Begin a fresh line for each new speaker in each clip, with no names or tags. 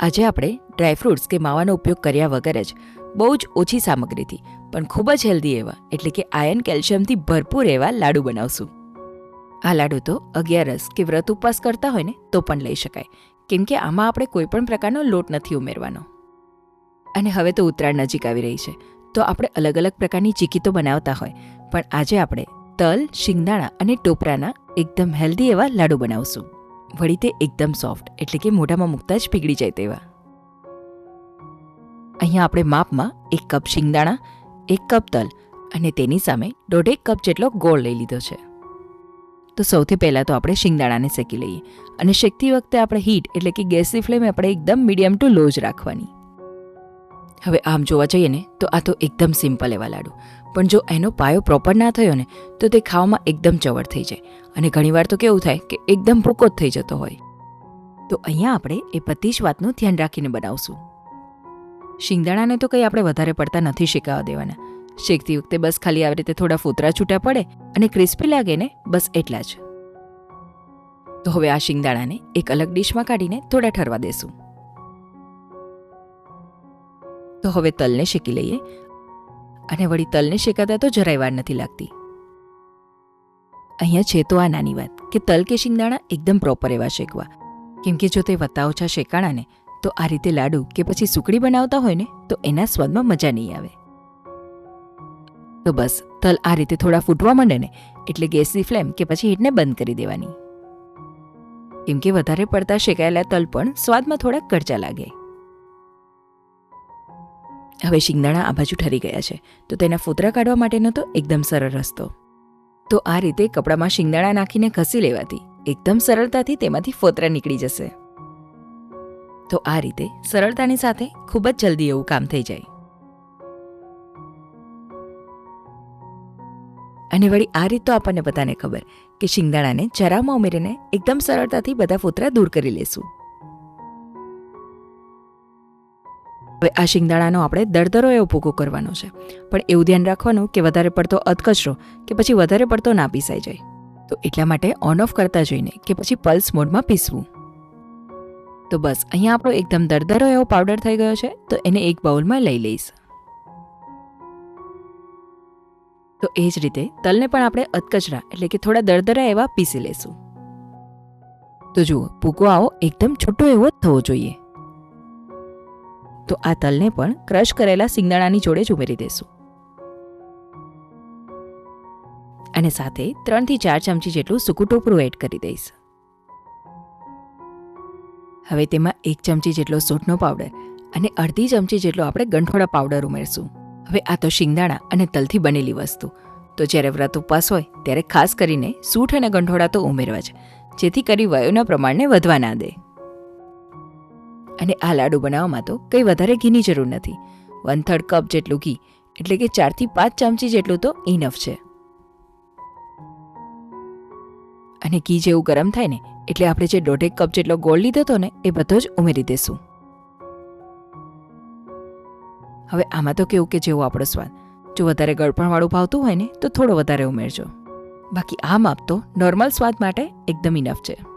આજે આપણે ડ્રાયફ્રૂટ્સ કે માવાનો ઉપયોગ કર્યા વગર જ બહુ જ ઓછી સામગ્રીથી, પણ ખૂબ જ હેલ્ધી એવા, એટલે કે આયન કેલ્શિયમથી ભરપૂર એવા લાડુ બનાવશું. આ લાડુ તો અગિયારસ કે વ્રત ઉપવાસ કરતા હોય ને, તો પણ લઈ શકાય, કેમ કે આમાં આપણે કોઈ પણ પ્રકારનો લોટ નથી ઉમેરવાનો. અને હવે તો ઉત્તરાયણ નજીક આવી રહી છે, તો આપણે અલગ અલગ પ્રકારની ચીકી તો બનાવતા હોય, પણ આજે આપણે તલ, શિંગદાણા અને ટોપરાના એકદમ હેલ્ધી એવા લાડુ બનાવશું. વળી તે એકદમ સોફ્ટ એટલે કે મોઢામાં મૂકતા જ પીગળી જાય તેવા. અહીંયા આપણે માપમાં એક કપ શિંગદાણા, એક કપ તલ અને તેની સામે દોઢેક કપ જેટલો ગોળ લઈ લીધો છે. તો સૌથી પહેલાં તો આપણે શિંગદાણાને શેકી લઈએ અને શેકતી વખતે આપણે હીટ એટલે કે ગેસની ફ્લેમ આપણે એકદમ મીડિયમ ટુ લો જ રાખવાની. હવે આમ જોવા જઈએ ને, તો આ તો એકદમ સિમ્પલ એવા લાડુ. પણ જો એનો પાયો પ્રોપર ના થયો ને, તો તે ખાવામાં એકદમ ચવડ થઈ જાય. અને ઘણીવાર તો કેવું થાય કે એકદમ ભૂકો જ થઈ જતો હોય. તો અહીંયા આપણે એ બધી જ વાતનું ધ્યાન રાખીને બનાવશું. શિંગદાણાને તો કંઈ આપણે વધારે પડતા નથી શેકાવા દેવાના. શેકતી વખતે બસ ખાલી આવી રીતે થોડા ફૂતરા છૂટા પડે અને ક્રિસ્પી લાગે ને, બસ એટલા જ. તો હવે આ શિંગદાણાને એક અલગ ડીશમાં કાઢીને થોડા ઠરવા દેશું. તો હવે તલને શેકી લઈએ અને વળી તલને શેકાતા તો જરાય વાર નથી લાગતી. અહીંયા છે તો આ નાની વાત, કે તલ કે શિંગદાણા એકદમ પ્રોપર એવા શેકવા. કેમ કે જો તે વત્તા ઓછા શેકાણાને, તો આ રીતે લાડુ કે પછી સુકડી બનાવતા હોય ને, તો એના સ્વાદમાં મજા નહીં આવે. તો બસ, તલ આ રીતે થોડા ફૂટવા માંડે ને, એટલે ગેસની ફ્લેમ કે પછી હીટને બંધ કરી દેવાની. કેમ કે વધારે પડતા શેકાયેલા તલ પણ સ્વાદમાં થોડા કરચા લાગે. હવે શિંગદાણા આ બાજુ ઠરી ગયા છે, તો તેના ફૂતરા કાઢવા માટેનો તો એકદમ સરળ રસ્તો. તો આ રીતે કપડામાં શિંગદાણા નાખીને ઘસી લેવાથી એકદમ સરળતાથી તેમાંથી ફોતરા નીકળી જશે. તો આ રીતે સરળતાની સાથે ખૂબ જ જલ્દી એવું કામ થઈ જાય. અને વળી આ રીત તો આપણને બધાને ખબર કે શિંગદાણાને ચરામાં ઉમેરીને એકદમ સરળતાથી બધા ફોતરા દૂર કરી લેશું. હવે આ શિંગદાણાનો આપણે દરદરો એવો ભૂકો કરવાનો છે. પણ એવું ધ્યાન રાખવાનું કે વધારે પડતો અધકચરો કે પછી વધારે પડતો ના પીસાઈ જાય. તો એટલા માટે ઓન ઓફ કરતા જોઈને કે પછી પલ્સ મોડમાં પીસવું. તો બસ, અહીંયા આપણો એકદમ દરદરો એવો પાવડર થઈ ગયો છે, તો એને એક બાઉલમાં લઈ લઈશ. તો એ જ રીતે તલને પણ આપણે અધકચરા એટલે કે થોડા દરદરા એવા પીસી લેશું તો જુઓ ભૂકો આવો એકદમ છૂટો એવો જ થવો જોઈએ. તો આ તલને પણ ક્રશ કરેલા સિંગદાણાની જોડે જ ઉમેરી દેશું. અને સાથે ત્રણથી ચાર ચમચી જેટલું સૂકું ટોપરું એડ કરી દઈશ. હવે તેમાં એક ચમચી જેટલો સૂટનો પાવડર અને અડધી ચમચી જેટલો આપણે ગંઠોડા પાવડર ઉમેરશું. હવે આ તો શિંગદાણા અને તલથી બનેલી વસ્તુ. તો જ્યારે વ્રત ઉપવાસ હોય, ત્યારે ખાસ કરીને સૂઠ અને ગંઠોડા તો ઉમેરવા જ, જેથી કરી વયોના પ્રમાણને વધવા ના દે. અને આ લાડુ બનાવવામાં તો કંઈ વધારે ઘીની જરૂર નથી. વન થર્ડ કપ જેટલું ઘી, એટલે કે ચારથી પાંચ ચમચી જેટલું તો ઇનફ છે. અને ઘી જેવું ગરમ થાય ને, એટલે આપણે જે દોઢેક કપ જેટલો ગોળ લીધો હતો ને, એ બધો જ ઉમેરી દેશું. હવે આમાં તો કેવું કે જેવો આપણો સ્વાદ. જો વધારે ગળપણવાળું ભાવતું હોય ને, તો થોડો વધારે ઉમેરજો. બાકી આ માપ તો નોર્મલ સ્વાદ માટે એકદમ ઇનફ છે.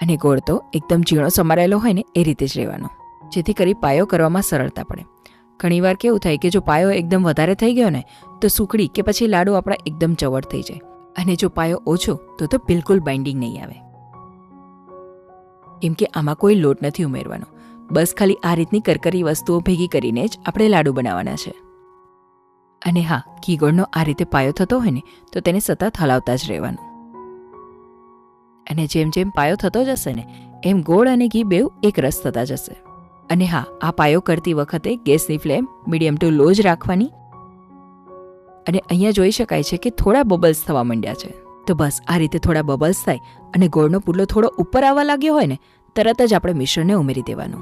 અને ગોળ તો એકદમ ઝીણો સમારેલો હોય ને એ રીતે જ રહેવાનો. જેથી કરી પાયો કરવામાં સરળતા પડે. ઘણીવાર કેવું થાય કે જો પાયો એકદમ વધારે થઈ ગયો ને, તો સુકડી કે પછી લાડુ આપણા એકદમ ચવડ થઈ જાય. અને જો પાયો ઓછો, તો તો બિલકુલ બાઇન્ડિંગ નહીં આવે. કેમ કે આમાં કોઈ લોટ નથી ઉમેરવાનો. બસ ખાલી આ રીતની કરકરી વસ્તુઓ ભેગી કરીને જ આપણે લાડુ બનાવવાના છે. અને હા, ઘી ગોળનો આ રીતે પાયો થતો હોય ને, તો તેને સતત હલાવતા જ રહેવાનું. અને જેમ જેમ પાયો થતો જશે ને, એમ ગોળ અને ઘી બેઉ એક રસ થતા જશે. અને હા, આ પાયો કરતી વખતે ગેસની ફ્લેમ મીડિયમ ટુ લો જ રાખવાની. અને અહીંયા જોઈ શકાય છે કે થોડા બબલ્સ થવા માંડ્યા છે. તો બસ, આ રીતે થોડા બબલ્સ થાય અને ગોળનો પુડલો થોડો ઉપર આવવા લાગ્યો હોય ને, તરત જ આપણે મિશ્રણને ઉમેરી દેવાનું.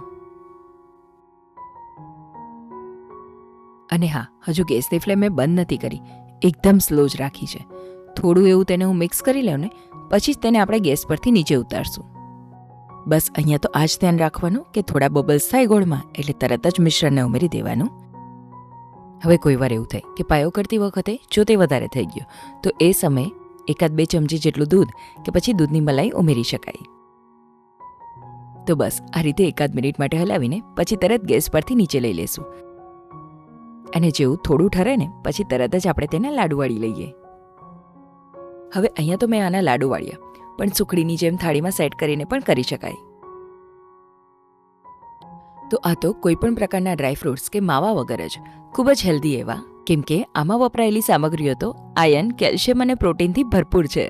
અને હા, હજુ ગેસની ફ્લેમ મેં બંધ નથી કરી. એકદમ સ્લો જ રાખી છે. થોડું એવું તેને હું મિક્સ કરી લઉં ને, પછી જ તેને આપણે ગેસ પરથી નીચે ઉતારશું. બસ અહીંયા તો આ જ ધ્યાન રાખવાનું કે થોડા બબલ્સ થાય ગોળમાં, એટલે તરત જ મિશ્રણને ઉમેરી દેવાનું. હવે કોઈ વાર એવું થાય કે પાયો કરતી વખતે જો તે વધારે થઈ ગયો, તો એ સમયે એકાદ બે ચમચી જેટલું દૂધ કે પછી દૂધની મલાઈ ઉમેરી શકાય. તો બસ આ રીતે એકાદ મિનિટ માટે હલાવીને પછી તરત ગેસ પરથી નીચે લઈ લેશું. અને જેવું થોડું ઠરે ને, પછી તરત જ આપણે તેના લાડુ વાળી લઈએ. હવે અહીંયા તો મેં આના લાડુ વાળ્યા, પણ સુખડીની જેમ થાળીમાં સેટ કરીને પણ કરી શકાય. તો આ તો કોઈ પણ પ્રકારના ડ્રાયફ્રૂટ્સ કે માવા વગર જ, ખૂબ જ હેલ્ધી એવા. કેમ કે આમાં વપરાયેલી સામગ્રીઓ તો આયન, કેલ્શિયમ અને પ્રોટીનથી ભરપૂર છે.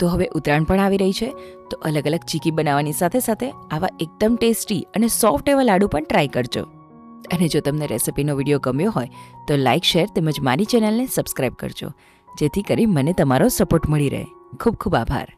તો હવે ઉત્તરાયણ પણ આવી રહી છે, તો અલગ અલગ ચીકી બનાવવાની સાથે સાથે આવા એકદમ ટેસ્ટી અને સોફ્ટ એવા લાડુ પણ ટ્રાય કરજો. અને જો તમને રેસિપીનો વીડિયો ગમ્યો હોય, તો લાઇક શેર તેમજ મારી ચેનલને સબસ્ક્રાઇબ કરજો. જેથી કરી મને તમારો સપોર્ટ મળી રહે. ખૂબ ખૂબ આભાર.